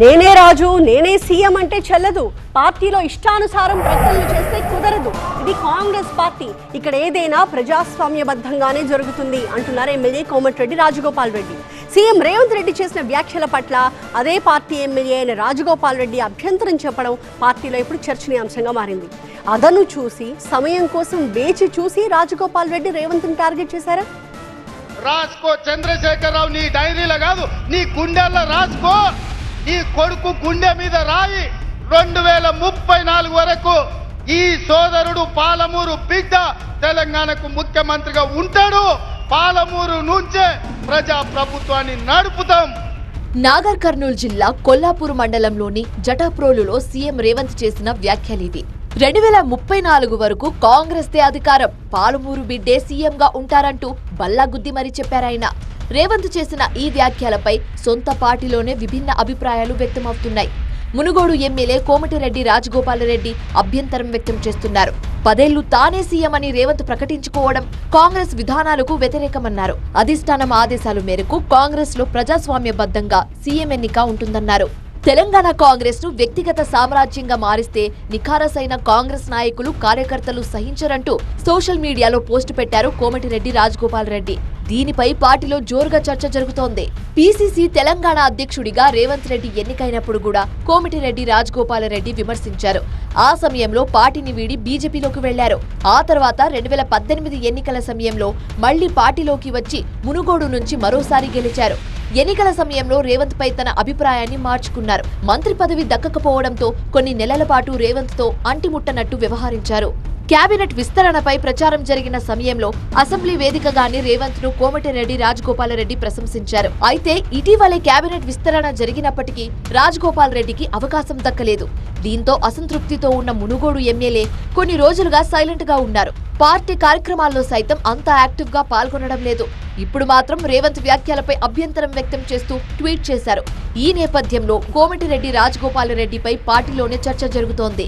నేనే రాజు నేనే సీఎం అంటే చెల్లదు. పార్టీలో ఇష్టానుసారం ప్రకటనలు చేస్తే కుదరదు. ఇది కాంగ్రెస్ పార్టీ. ఇక్కడ ఏదైనా ప్రజాస్వామ్యబద్ధంగానే జరుగుతుంది అంటున్నారు ఎమ్మెల్యే కోమటిరెడ్డి రాజగోపాల్ రెడ్డి. సీఎం రేవంత్ రెడ్డి చేసిన వ్యాఖ్యల పట్ల అదే పార్టీ ఎమ్మెల్యే అయిన రాజగోపాల్ రెడ్డి అభ్యంతరం చెప్పడం పార్టీలో ఇప్పుడు చర్చనీయాంశంగా మారింది. అదను చూసి సమయం కోసం వేచి చూసి రాజగోపాల్ రెడ్డి రేవంత్ని టార్గెట్ చేశారా? రాసుకో చంద్రశేఖరరావు నీ డైరీలో కాదు నీ గుండెల్లో రాసుకో! నీ కొడుకు గుండె మీద రాయి రెండు వేల ముప్పై నాలుగు వరకు ఈ సోదరుడు పాలమూరు బిడ్డ తెలంగాణకు ముఖ్యమంత్రిగా ఉంటాడు. పాలమూరు నుంచే ప్రజా ప్రభుత్వాన్ని నడుపుతాం. నాగర్ కర్నూలు జిల్లా కొల్లాపూర్ మండలంలోని జటాప్రోలులో సీఎం రేవంత్ చేసిన వ్యాఖ్యలివి రెండు వేల ముప్పై నాలుగు వరకు కాంగ్రెస్ దే అధికారం. పాలమూరు బిడ్డే సీఎంగా ఉంటారంటూ బల్లాగుద్ది మరీ చెప్పారాయన. రేవంత్ చేసిన ఈ వ్యాఖ్యలపై సొంత పార్టీలోనే విభిన్న అభిప్రాయాలు వ్యక్తమవుతున్నాయి. మునుగోడు ఎమ్మెల్యే కోమటిరెడ్డి రాజగోపాలరెడ్డి అభ్యంతరం వ్యక్తం చేస్తున్నారు. పదేళ్ళు తానే సీఎం అని రేవంత్ ప్రకటించుకోవడం కాంగ్రెస్ విధానాలకు వ్యతిరేకమన్నారు. అధిష్టానం ఆదేశాల మేరకు కాంగ్రెస్లో ప్రజాస్వామ్యబద్ధంగా సీఎం ఎన్నిక ఉంటుందన్నారు. తెలంగాణ కాంగ్రెస్ను వ్యక్తిగత సామ్రాజ్యంగా మారిస్తే నిఖారసైన కాంగ్రెస్ నాయకులు కార్యకర్తలు సహించరంటూ సోషల్ మీడియాలో పోస్టు పెట్టారు కోమటిరెడ్డి రాజగోపాల్ రెడ్డి దీనిపై పార్టీలో జోరుగా చర్చ జరుగుతోంది. పీసీసీ తెలంగాణ అధ్యక్షుడిగా రేవంత్ రెడ్డి ఎన్నికైనప్పుడు కూడా కోమటిరెడ్డి రెడ్డి విమర్శించారు. ఆ సమయంలో పార్టీని వీడి బీజేపీలోకి వెళ్ళారు. ఆ తర్వాత రెండు వేల పద్దెనిమిది ఎన్నికల సమయంలో మళ్ళీ పార్టీలోకి వచ్చి మునుగోడు నుంచి మరోసారి గెలిచారు. ఎన్నికల సమయంలో రేవంత్ పై తన అభిప్రాయాన్ని మార్చుకున్నారు. మంత్రి పదవి దక్కకపోవడంతో కొన్ని నెలల పాటు రేవంత్తో అంటిముట్టనట్టు వ్యవహరించారు. కేబినెట్ విస్తరణపై ప్రచారం జరిగిన సమయంలో అసెంబ్లీ వేదికగానే రేవంత్ను కోమటిరెడ్డి రాజగోపాలరెడ్డి ప్రశంసించారు. అయితే ఇటీవలే కేబినెట్ విస్తరణ జరిగినప్పటికీ రాజగోపాల్ రెడ్డికి అవకాశం దక్కలేదు. దీంతో అసంతృప్తితో ఉన్న మునుగోడు ఎమ్మెల్యే కొన్ని రోజులుగా సైలెంట్గా ఉన్నారు. పార్టీ కార్యక్రమాల్లో సైతం అంత యాక్టివ్గా పాల్గొనడం లేదు. ఇప్పుడు మాత్రం రేవంత్ వ్యాఖ్యలపై అభ్యంతరం వ్యక్తం చేస్తూ ట్వీట్ చేశారు. ఈ నేపథ్యంలో కోమటిరెడ్డి రాజగోపాలరెడ్డిపై పార్టీలోనే చర్చ జరుగుతోంది.